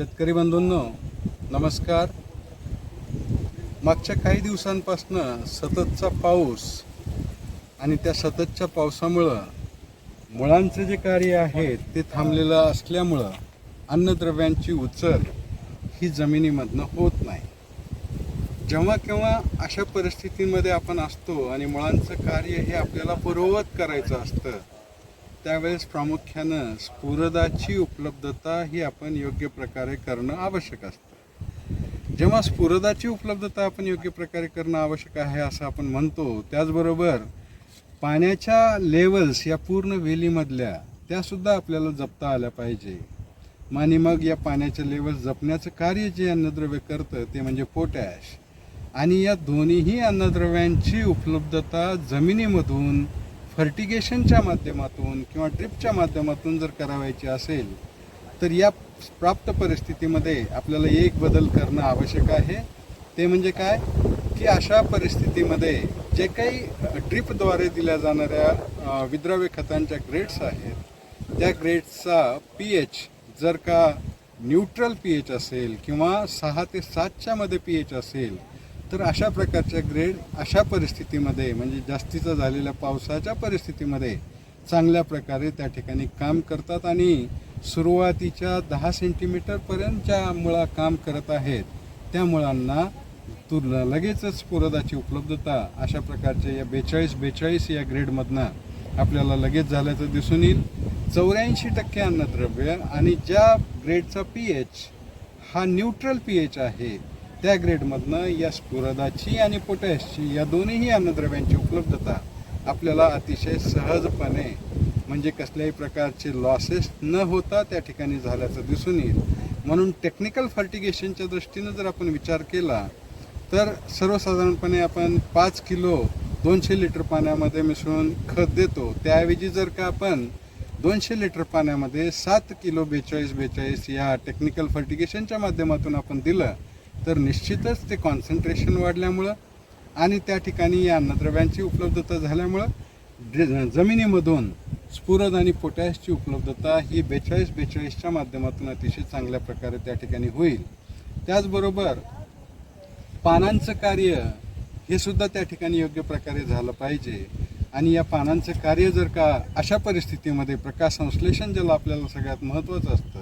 शेतकरी बंधूंनो नमस्कार. मागच्या काही दिवसांपासनं सततचा पाऊस आणि त्या सततच्या पावसामुळं मुळांचं जे कार्य आहे ते थांबलेलं असल्यामुळं अन्नद्रव्यांची उचल ही जमिनीमधनं होत नाही. जेव्हा केव्हा अशा परिस्थितीमध्ये आपण असतो आणि मुळांचं कार्य हे आपल्याला पूर्ववत करायचं असतं त्यावेळेस प्रामुख्यानं स्फुरदाची उपलब्धता ही आपण योग्य प्रकारे करणं आवश्यक असतं. जेव्हा स्फुरदाची उपलब्धता आपण योग्य प्रकारे करणं आवश्यक आहे असं आपण म्हणतो त्याचबरोबर पाण्याच्या लेवल्स या पूर्ण वेलीमधल्या त्यासुद्धा आपल्याला जपता आल्या पाहिजे. आणि मग या पाण्याच्या लेवल्स जपण्याचं कार्य जे अन्नद्रव्य करतं ते म्हणजे पोटॅश आणि या दोन्हीही अन्नद्रव्यांची उपलब्धता जमिनीमधून फर्टिगेशनच्या माध्यमातून किंवा ड्रिपच्या माध्यमातून जर करावायची असेल तर या प्राप्त परिस्थितीमध्ये आपल्याला एक बदल करणं आवश्यक आहे. ते म्हणजे काय? की अशा परिस्थितीमध्ये जे काही ड्रिपद्वारे दिल्या जाणाऱ्या विद्राव्य खतांच्या ग्रेड्स आहेत त्या ग्रेड्सचा पी एच जर का न्यूट्रल पी एच असेल किंवा सहा ते सातच्यामध्ये पी एच असेल तर अशा प्रकारच्या ग्रेड अशा परिस्थितीमध्ये म्हणजे जास्तीचा झालेल्या पावसाच्या परिस्थितीमध्ये चांगल्या प्रकारे त्या ठिकाणी काम करतात आणि सुरुवातीच्या दहा सेंटीमीटरपर्यंत ज्या मुळा काम करत आहेत. त्या मुळांना तू लगेचच पुरदाची उपलब्धता अशा प्रकारच्या या बेचाळीस बेचाळीस या ग्रेडमधनं आपल्याला लगेच झाल्याचं दिसून येईल. चौऱ्याऐंशी टक्के अन्नद्रव्य आणि ज्या ग्रेडचा पी एच हा न्यूट्रल पी एच आहे त्या ग्रेडमधनं या स्फुरदाची आणि पोटॅशची या दोन्हीही अन्नद्रव्यांची उपलब्धता आपल्याला अतिशय सहजपणे म्हणजे कसल्याही प्रकारचे लॉसेस न होता त्या ठिकाणी झाल्याचं दिसून येईल. म्हणून टेक्निकल फर्टिगेशनच्या दृष्टीनं जर आपण विचार केला तर सर्वसाधारणपणे आपण पाच किलो दोनशे लिटर पाण्यामध्ये मिसळून खत देतो. त्याऐवजी जर का आपण दोनशे लिटर पाण्यामध्ये सात किलो बेचाळीस बेचाळीस या टेक्निकल फर्टिगेशनच्या माध्यमातून आपण दिलं तर निश्चितच ते कॉन्सन्ट्रेशन वाढल्यामुळं आणि त्या ठिकाणी या अन्नद्रव्यांची उपलब्धता झाल्यामुळं जमिनीमधून स्फुरद आणि पोटॅशची उपलब्धता ही बेचाळीस बेचाळीसच्या माध्यमातून अतिशय चांगल्या प्रकारे त्या ठिकाणी होईल. त्याचबरोबर पानांचं कार्य हे सुद्धा त्या ठिकाणी योग्य प्रकारे झालं पाहिजे. आणि या पानांचं कार्य जर का अशा परिस्थितीमध्ये प्रकाश संश्लेषण ज्याला आपल्याला सगळ्यात महत्त्वाचं असतं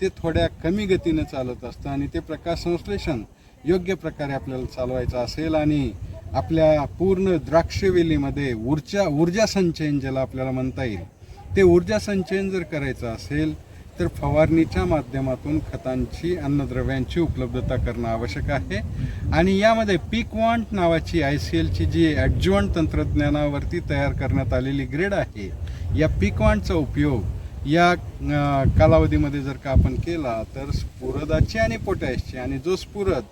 ते थोड्या कमी गतीनं चालत असतं आणि ते प्रकाश संश्लेषण योग्य प्रकारे आपल्याला चालवायचं असेल आणि आपल्या पूर्ण द्राक्षवेलीमध्ये ऊर्जा ऊर्जा संचयन ज्याला आपल्याला म्हणता येईल ते ऊर्जा संचयन जर करायचं असेल तर फवारणीच्या माध्यमातून खतांची अन्नद्रव्यांची उपलब्धता करणं आवश्यक आहे. आणि यामध्ये पीक वॉन्ट नावाची आय सी एलची जी ॲडज्युअंट तंत्रज्ञानावरती तयार करण्यात आलेली ग्रेड आहे या पीक वॉन्टचा उपयोग या कालावधीमध्ये जर का आपण केला तर स्फुरदाची आणि पोटॅशची आणि जो स्फुरद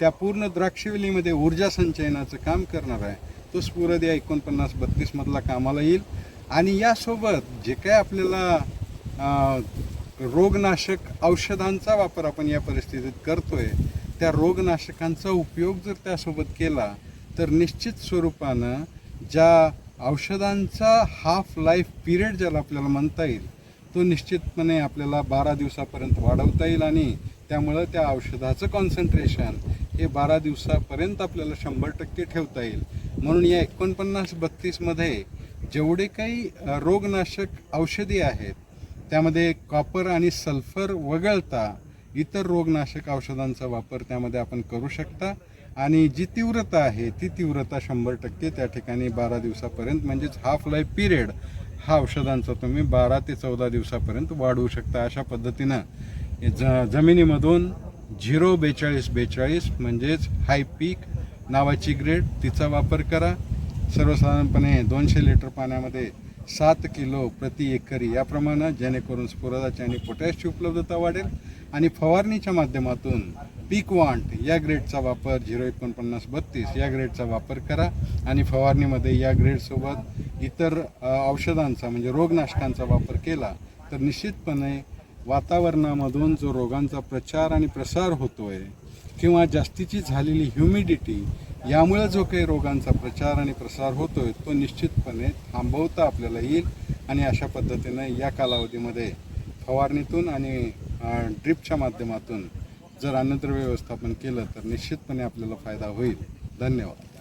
त्या पूर्ण द्राक्षवेलीमध्ये ऊर्जा संचयनाचं काम करणार आहे तो स्फुरद या एकोणपन्नास बत्तीसमधला कामाला येईल. आणि यासोबत जे काय आपल्याला रोगनाशक औषधांचा वापर आपण या परिस्थितीत करतोय त्या रोगनाशकांचा उपयोग जर त्यासोबत केला तर निश्चित स्वरूपानं ज्या औषधांचा हाफ लाईफ पिरियड ज्याला आपल्याला म्हणता येईल तो निश्चितपणे आपल्याला बारा दिवसापर्यंत वाढवता येईल आणि त्यामुळं त्या औषधाचं कॉन्सन्ट्रेशन हे बारा दिवसापर्यंत आपल्याला शंभर टक्के ठेवता येईल. म्हणून या एकोणपन्नास बत्तीसमध्ये जेवढे काही रोगनाशक औषधी आहेत त्यामध्ये कॉपर आणि सल्फर वगळता इतर रोगनाशक औषधांचा वापर त्यामध्ये आपण करू शकता. आणि जी तीव्रता आहे ती तीव्रता शंभर टक्के त्या ठिकाणी बारा दिवसापर्यंत म्हणजेच हाफ लाईफ पिरियड हा औषधांचा तुम्ही बारा ते चौदा दिवसापर्यंत वाढवू शकता. अशा पद्धतीनं ज जमिनीमधून झिरो बेचाळीस बेचाळीस म्हणजेच हाय पीक नावाची ग्रेड तिचा वापर करा. सर्वसाधारणपणे दोनशे लिटर पाण्यामध्ये सात किलो प्रति एकरी याप्रमाणे जेणेकरून स्फुरदाची आणि पोटॅशची उपलब्धता वाढेल. आणि फवारणीच्या माध्यमातून पीक वांट या ग्रेडचा वापर झिरो एकोणपन्नास बत्तीस या ग्रेडचा वापर करा. आणि फवारणीमध्ये या ग्रेडसोबत इतर औषधांचा म्हणजे रोगनाशकांचा वापर केला तर निश्चितपणे वातावरणामधून जो रोगांचा प्रचार आणि प्रसार होतोय किंवा जास्तीची झालेली ह्युमिडिटी यामुळे जो काही रोगांचा प्रचार आणि प्रसार होतोय तो निश्चितपणे थांबवता आपल्याला येईल आणि अशा पद्धतीने या कालावधीमध्ये फवारणीतून आणि ड्रिपच्या माध्यमातून जर अन्नद्रव्य व्यवस्थापन केलं तर निश्चितपणे आपल्याला फायदा होईल. धन्यवाद.